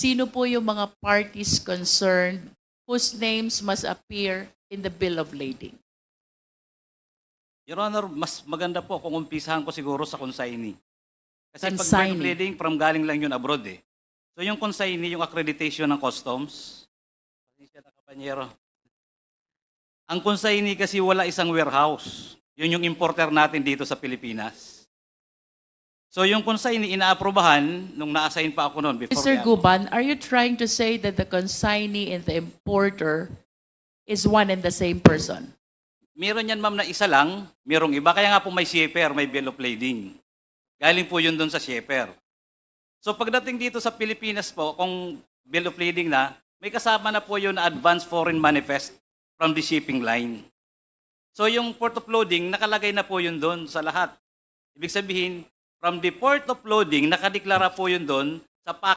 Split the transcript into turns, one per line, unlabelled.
sino po yung mga parties concerned whose names must appear in the bill of lading?
Your Honor, mas maganda po kung umpisahan ko siguro sa consignee. Kasi pag
Consignee.
bill of lading, from galing lang yun abroad eh. So yung consignee, yung accreditation ng customs, pasensya na kapanyero. Ang consignee kasi wala isang warehouse. Yun yung importer natin dito sa Pilipinas. So yung consignee, inaaprobahan nung na-assign pa ako noon. Before
Mr.
we-
Guban, are you trying to say that the consignee and the importer is one and the same person?
Meron yan ma'am na isa lang, merong iba. Kaya nga po may shipper, may bill of lading. Galing po yun doon sa shipper. So pagdating dito sa Pilipinas po, kung bill of lading na, may kasama na po yun na advance foreign manifest from the shipping line. So yung port of loading, nakalagay na po yun doon sa lahat. Ibig sabihin, from the port of loading, nakadeklara po yun doon sa